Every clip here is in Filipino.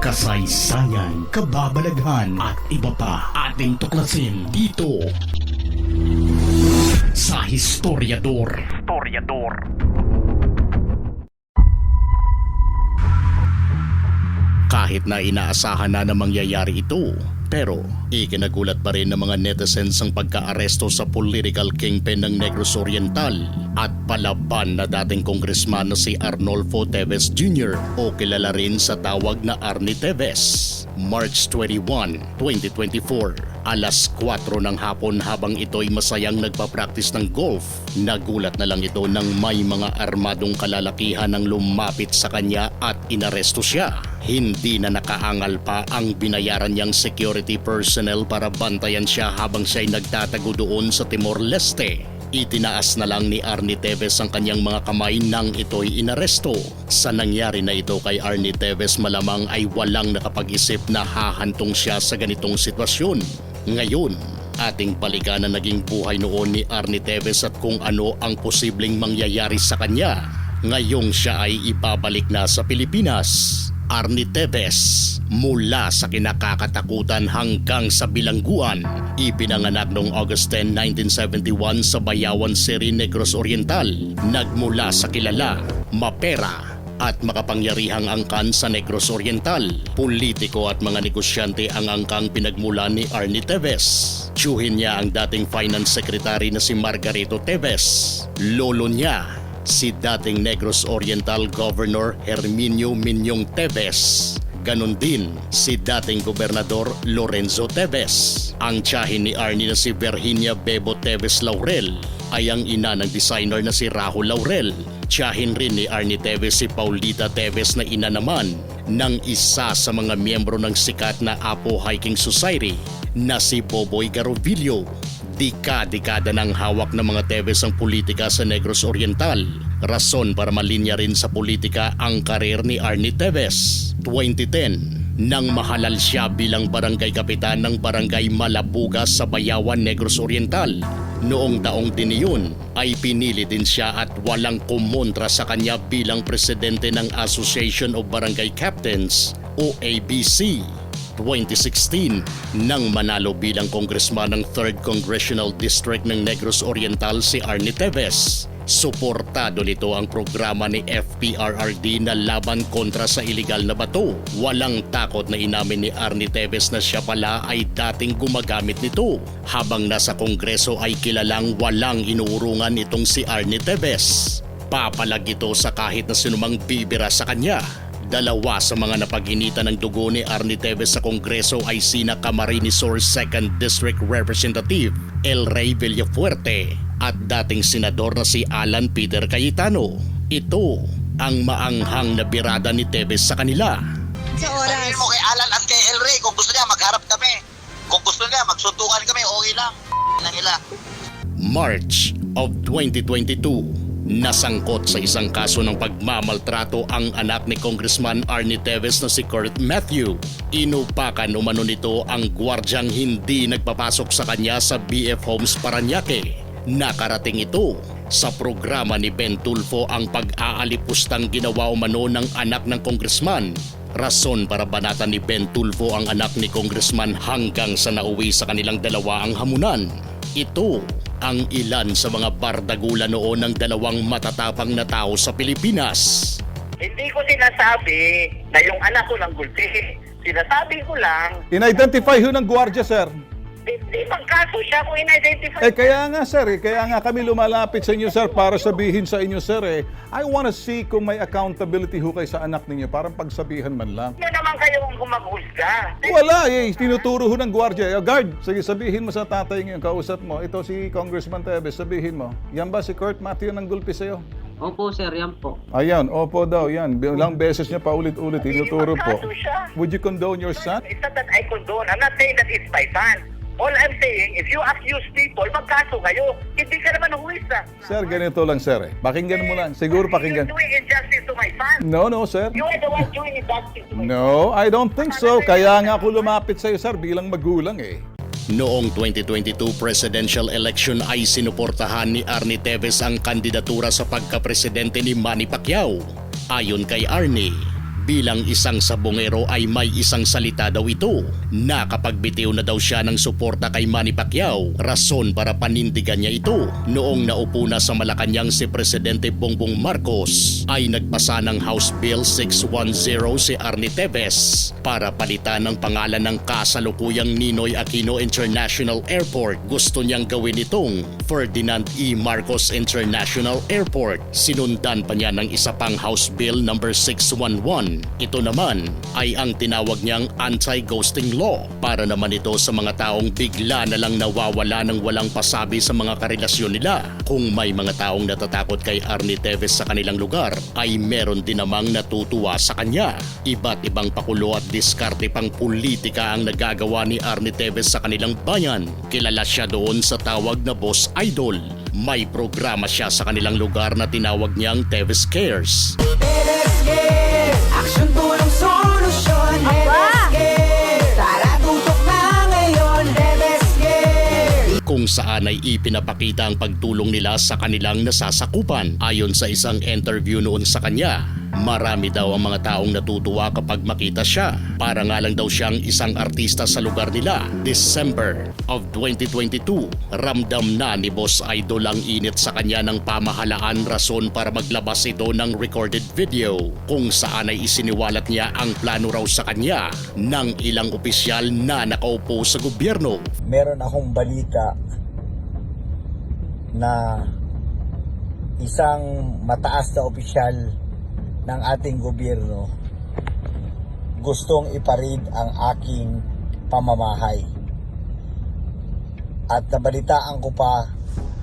kasaysayan, kababalaghan at iba pa ating tuklasin dito sa Historiador. Historiador. Kahit na inaasahan na na mangyayari ito, pero ikinagulat pa rin ng mga netizens ang pagkaaresto sa political kingpin ng Negros Oriental at palaban na dating kongresman na si Arnolfo Teves Jr. o kilala rin sa tawag na Arnie Teves. March 21, 2024, alas 4 ng hapon habang ito'y masayang nagpa-practice ng golf. Nagulat na lang ito nang may mga armadong kalalakihan ang lumapit sa kanya at inaresto siya. Hindi na nakaangal pa ang binayaran niyang security personnel para bantayan siya habang siya'y nagtatago doon sa Timor-Leste. Itinaas na lang ni Arnie Teves ang kanyang mga kamay nang ito'y inaresto. Sa nangyari na ito kay Arnie Teves malamang ay walang nakapag-isip na hahantong siya sa ganitong sitwasyon. Ngayon, ating balikan na naging buhay noon ni Arnie Teves at kung ano ang posibleng mangyayari sa kanya. Ngayong siya ay ibabalik na sa Pilipinas. Arnie Teves mula sa kinakakatakutan hanggang sa bilangguan. Ipinanganak noong August 10, 1971 sa Bayawan City, Negros Oriental. Nagmula sa kilala, mapera, at makapangyarihang angkan sa Negros Oriental. Politiko at mga negosyante ang angkang pinagmulan ni Arnie Teves. Tiyuhin niya ang dating finance secretary na si Margarito Teves. Lolo niya si dating Negros Oriental Governor Herminio Minyong Teves. Ganon din si dating Gobernador Lorenzo Teves. Ang tiyahin ni Arnie na si Virginia Bebo Teves Laurel ay ang ina ng designer na si Rahul Laurel. Tiyahin rin ni Arnie Teves si Paulita Teves na ina naman ng isa sa mga miyembro ng sikat na Apo Hiking Society na si Boboy Garovillo Dika-dekada ng hawak ng mga Teves ang politika sa Negros Oriental. Rason para malinya rin sa politika ang karir ni Arnie Teves. 2010, nang mahalal siya bilang barangay kapitan ng barangay Malabugas sa Bayawan, Negros Oriental. Noong taong din iyon ay pinili din siya at walang kumontra sa kanya bilang presidente ng Association of Barangay Captains o ABC. 2016 nang manalo bilang kongresman ng 3rd Congressional District ng Negros Oriental si Arnie Teves. Suportado nito ang programa ni FPRRD na laban kontra sa ilegal na bato. Walang takot na inamin ni Arnie Teves na siya pala ay dating gumagamit nito. Habang nasa kongreso ay kilalang walang inuurungan itong si Arnie Teves. Papalag ito sa kahit na sinumang bibira sa kanya. Dalawa sa mga napag-initan ng dugo ni Arnie Teves sa Kongreso ay sina Camarines Sur 2nd District Representative El Rey Villafuerte at dating senador na si Alan Peter Cayetano. Ito ang maanghang na birada ni Teves sa kanila. Sa Sabihin oras. mo kay Alan at kay El Rey, kung gusto niya, magharap kami. Kung gusto niya, magsuntukan kami, okay lang. Na nila. March of 2022. Nasangkot sa isang kaso ng pagmamaltrato ang anak ni Congressman Arnie Teves na si Kurt Matthew. Inupakan umano nito ang gwardyang hindi nagpapasok sa kanya sa BF Homes Paranaque. Nakarating ito sa programa ni Ben Tulfo ang pag-aalipustang ginawa umano ng anak ng congressman. Rason para banatan ni Ben Tulfo ang anak ni congressman hanggang sa nauwi sa kanilang dalawa ang hamunan. Ito ang ilan sa mga bardagula noon ng dalawang matatapang na tao sa Pilipinas. Hindi ko sinasabi na yung anak ko ng gulpi. Sinasabi ko lang, In-identify ho ng gwardiya, sir. Hindi magkaso siya kung in-identify. Eh kaya nga sir, eh, kaya nga kami lumalapit sa inyo sir para sabihin sa inyo sir eh, I wanna see kung may accountability ho kayo sa anak ninyo, parang pagsabihan man lang. Hindi naman kayong gumaghusga. Wala eh, tinuturo ho ng gwardiya. Eh, guard, sige sabihin mo sa tatay ngayon, kausap mo, ito si Congressman Tevez, sabihin mo, yan ba si Kurt Matthew ng gulpi sa'yo? Opo, sir, yan po. Ayan, opo daw, yan. Ilang beses niya paulit-ulit, tinuturo po. Magkaso siya. Would you condone your son? It's not that I condone. I'm not saying that it's my son. All I'm saying, if you accuse people, magkaso kayo. Hindi ka naman huwis na. Sir, ganito lang sir eh. Pakinggan mo lang. Siguro pakinggan. You're doing injustice to my son. No, no, sir. You are the one doing injustice to my. No, I don't think so. Kaya nga ako lumapit sa'yo, sir, bilang magulang eh. Noong 2022 presidential election ay sinuportahan ni Arnie Teves ang kandidatura sa pagkapresidente ni Manny Pacquiao. Ayon kay Arnie, Bilang isang sabongero ay may isang salita daw ito na kapag bitiw na daw siya ng suporta kay Manny Pacquiao, rason para panindigan niya ito. Noong naupo na sa Malacanang si Presidente Bongbong Marcos ay nagpasa ng House Bill 610 si Arnie Teves para palitan ang pangalan ng kasalukuyang Ninoy Aquino International Airport. Gusto niyang gawin itong Ferdinand E. Marcos International Airport. Sinundan pa niya ng isa pang House Bill number 611. Ito naman ay ang tinawag niyang anti-ghosting law para naman ito sa mga taong bigla na lang nawawala ng walang pasabi sa mga karelasyon nila. Kung may mga taong natatakot kay Arnie Teves sa kanilang lugar, ay meron din namang natutuwa sa kanya. Iba't ibang pakulo at diskarte pang politika ang nagagawa ni Arnie Teves sa kanilang bayan. Kilala siya doon sa tawag na Boss Idol. May programa siya sa kanilang lugar na tinawag niyang Teves Cares. Action tulong solusyon Rebesque Tara tutok na ngayon Rebesque kung saan ay ipinapakita ang pagtulong nila sa kanilang nasasakupan. Ayon sa isang interview noon sa kanya, marami daw ang mga taong natutuwa kapag makita siya. Para nga lang daw siyang isang artista sa lugar nila. December of 2022, ramdam na ni Boss Idol ang init sa kanya ng pamahalaan rason para maglabas ito ng recorded video kung saan ay isiniwalat niya ang plano raw sa kanya ng ilang opisyal na nakaupo sa gobyerno meron akong balita na isang mataas na opisyal ng ating gobyerno gustong iparid ang aking pamamahay. At nabalitaan ko pa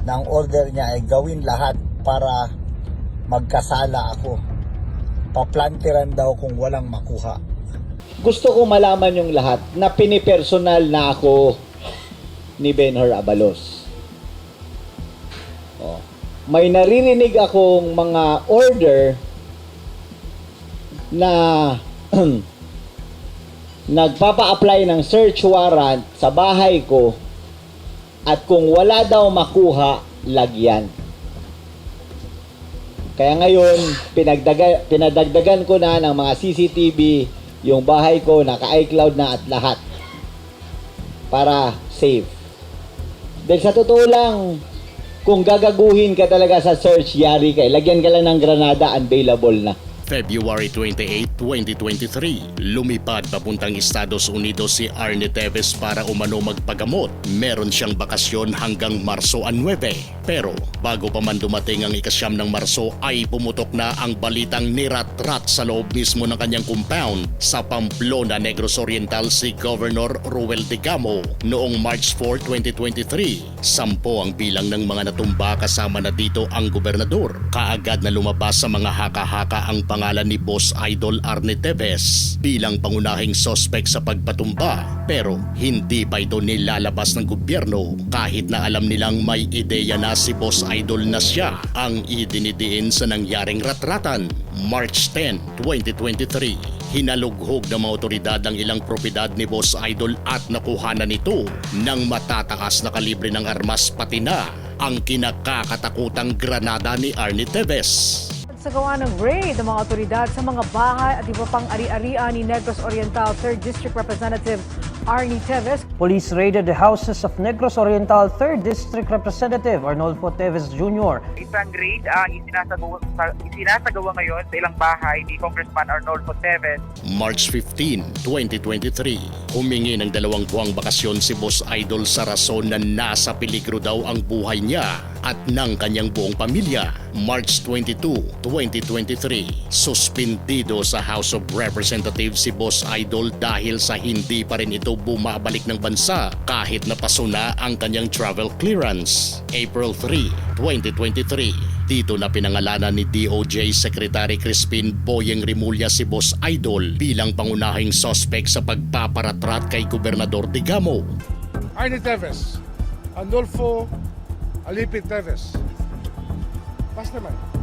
na ang order niya ay gawin lahat para magkasala ako. Paplantiran daw kung walang makuha. Gusto ko malaman yung lahat na pinipersonal na ako ni Benhur Abalos. Oh. May naririnig akong mga order na nagpapa-apply ng search warrant sa bahay ko at kung wala daw makuha, lagyan. Kaya ngayon, pinagdaga, pinadagdagan ko na ng mga CCTV yung bahay ko, naka-iCloud na at lahat. Para safe. Dahil sa totoo lang, kung gagaguhin ka talaga sa search, yari ka. Lagyan ka lang ng granada, available na. February 28, 2023, lumipad papuntang Estados Unidos si Arne Teves para umano magpagamot. Meron siyang bakasyon hanggang Marso 9. Pero bago pa man dumating ang ikasyam ng Marso ay pumutok na ang balitang nirat-rat sa loob mismo ng kanyang compound sa Pamplona, Negros Oriental si Governor Ruel de noong March 4, 2023. Sampo ang bilang ng mga natumba kasama na dito ang gobernador. Kaagad na lumabas sa mga haka-haka ang pangalan ni Boss Idol Arne Teves bilang pangunahing sospek sa pagpatumba. Pero hindi pa ito nilalabas ng gobyerno kahit na alam nilang may ideya na si Boss Idol na siya ang idinidiin sa nangyaring ratratan. March 10, 2023, hinalughog ng mga otoridad ang ilang propiedad ni Boss Idol at nakuhanan nito ng matataas na kalibre ng armas pati na ang kinakakatakutang granada ni Arnie Teves. Sa gawa ng raid ng mga otoridad sa mga bahay at iba pang ari-arian ni Negros Oriental 3rd District Representative Arnie Teves. Police raided the houses of Negros Oriental 3rd District Representative Arnolfo Teves Jr. Isang raid ang isinasagawa, isinasagawa ngayon sa ilang bahay ni Congressman Arnolfo Teves March 15, 2023, humingi ng dalawang buwang bakasyon si Boss Idol sa rason na nasa peligro daw ang buhay niya at ng kanyang buong pamilya. March 22, 2023, suspendido sa House of Representatives si Boss Idol dahil sa hindi pa rin ito bumabalik ng bansa kahit napaso na ang kanyang travel clearance. April 3, 2023, dito na pinangalanan ni DOJ Secretary Crispin Boyeng Rimulya si Boss Idol bilang pangunahing sospek sa pagpaparatrat kay Gobernador Digamo. Arnie Teves, Andolfo Alipit Teves. Basta man.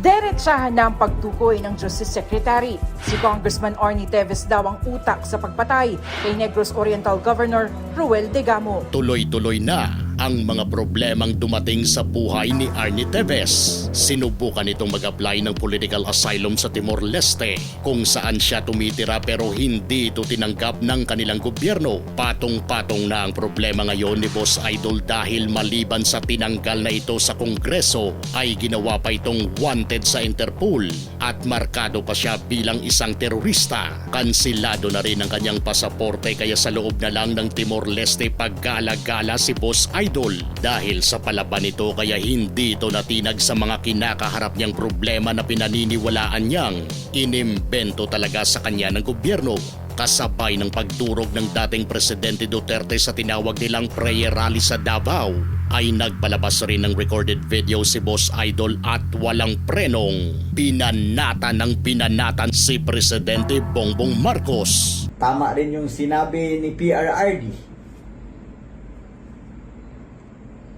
Diretsahan na ang pagtukoy ng Justice Secretary. Si Congressman Arnie Teves daw ang utak sa pagpatay kay Negros Oriental Governor Ruel Degamo. Tuloy-tuloy na ang mga problemang dumating sa buhay ni Arnie Teves. Sinubukan itong mag-apply ng political asylum sa Timor-Leste kung saan siya tumitira pero hindi ito tinanggap ng kanilang gobyerno. Patong-patong na ang problema ngayon ni Boss Idol dahil maliban sa tinanggal na ito sa Kongreso ay ginawa pa itong wanted sa Interpol at markado pa siya bilang isang terorista. Kansilado na rin ang kanyang pasaporte kaya sa loob na lang ng Timor-Leste paggala-gala si Boss Idol. Dahil sa palaban nito kaya hindi ito natinag sa mga kinakaharap niyang problema na pinaniniwalaan niyang inimbento talaga sa kanya ng gobyerno. Kasabay ng pagdurog ng dating Presidente Duterte sa tinawag nilang prayer rally sa Davao ay nagpalabas rin ng recorded video si Boss Idol at walang prenong pinanatan ng pinanatan si Presidente Bongbong Marcos. Tama rin yung sinabi ni PRRD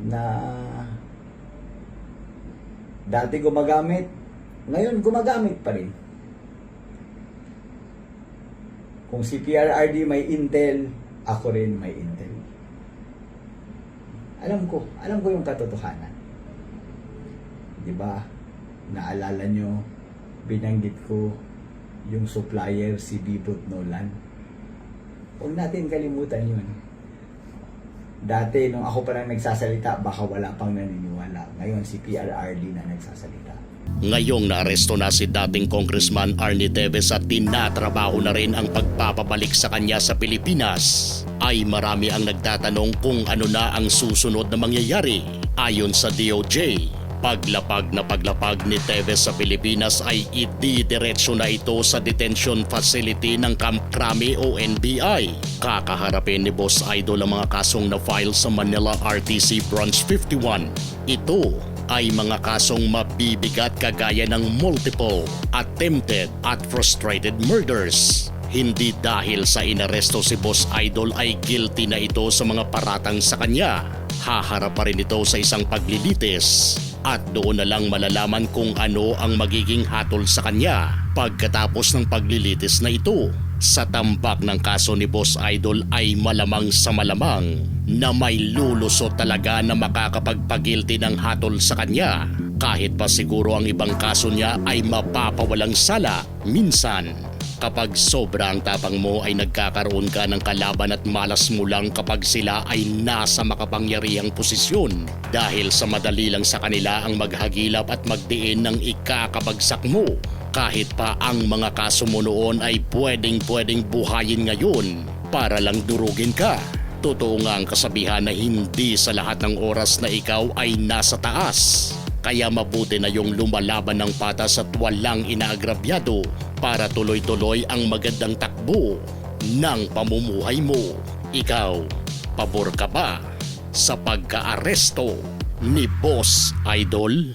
na dati gumagamit, ngayon gumagamit pa rin. Kung si PRRD may intel, ako rin may intel. Alam ko, alam ko yung katotohanan. 'Di ba? Naalala nyo, binanggit ko yung supplier si Bibot Nolan. Huwag natin kalimutan yun. Dati, nung ako pa lang nagsasalita, baka wala pang naniniwala. Ngayon, si PRRD na nagsasalita. Ngayong naaresto na si dating Congressman Arnie Teves at tinatrabaho na rin ang pagpapabalik sa kanya sa Pilipinas, ay marami ang nagtatanong kung ano na ang susunod na mangyayari. Ayon sa DOJ, paglapag na paglapag ni Teves sa Pilipinas ay ididiretso na ito sa detention facility ng Camp Crame o NBI. Kakaharapin ni Boss Idol ang mga kasong na-file sa Manila RTC Branch 51. Ito ay mga kasong mabibigat kagaya ng multiple, attempted at frustrated murders. Hindi dahil sa inaresto si Boss Idol ay guilty na ito sa mga paratang sa kanya. Haharap pa rin ito sa isang paglilitis at doon na lang malalaman kung ano ang magiging hatol sa kanya pagkatapos ng paglilitis na ito. Sa tambak ng kaso ni Boss Idol ay malamang sa malamang na may lulusot talaga na makakapagpagilty ng hatol sa kanya. Kahit pa siguro ang ibang kaso niya ay mapapawalang sala minsan. Kapag sobrang tapang mo ay nagkakaroon ka ng kalaban at malas mo lang kapag sila ay nasa makapangyarihang posisyon dahil sa madali lang sa kanila ang maghagilap at magdiin ng ikakabagsak mo. Kahit pa ang mga kaso mo noon ay pwedeng pwedeng buhayin ngayon para lang durugin ka. Totoo nga ang kasabihan na hindi sa lahat ng oras na ikaw ay nasa taas. Kaya mabuti na yung lumalaban ng patas at walang inaagrabyado para tuloy-tuloy ang magandang takbo ng pamumuhay mo. Ikaw, pabor ka ba sa pagka-aresto ni Boss Idol?